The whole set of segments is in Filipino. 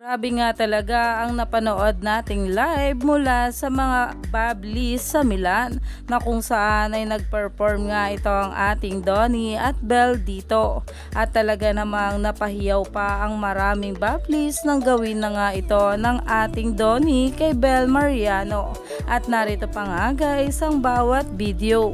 Grabe nga talaga ang napanood nating live mula sa mga bablis sa Milan na kung saan ay nag-perform nga ito ang ating Donnie at Belle dito. At talaga namang napahiyaw pa ang maraming bablis nang gawin na nga ito ng ating Donnie kay Belle Mariano. At narito pa nga guys ang bawat video.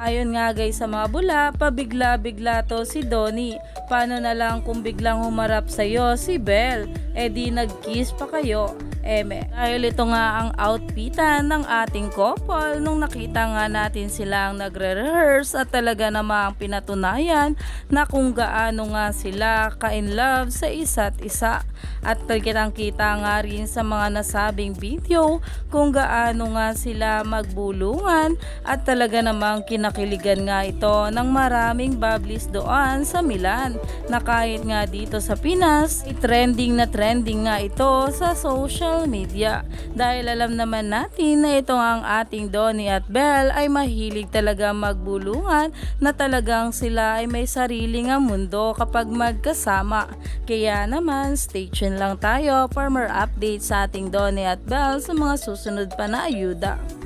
Ayon nga guys sa mga bula, pabigla-bigla to si Donnie. Paano na lang kung biglang humarap sa'yo si Belle? E di nag-kiss pa kayo. Eme. Dahil ito nga ang outfitan ng ating couple nung nakita nga natin silang nagre-rehearse at talaga namang pinatunayan na kung gaano nga sila ka-in love sa isa't isa. At kitang kita nga rin sa mga nasabing video kung gaano nga sila magbulungan at talaga namang kinakiligan nga ito ng maraming bablis doon sa Milan na kahit nga dito sa Pinas, trending na trending nga ito sa social media. Dahil alam naman natin na ito ang ating Donnie at Belle ay mahilig talaga magbulungan na talagang sila ay may sarili nga mundo kapag magkasama. Kaya naman, stay tuned lang tayo for more updates sa ating Donnie at Belle sa mga susunod pa na ayuda.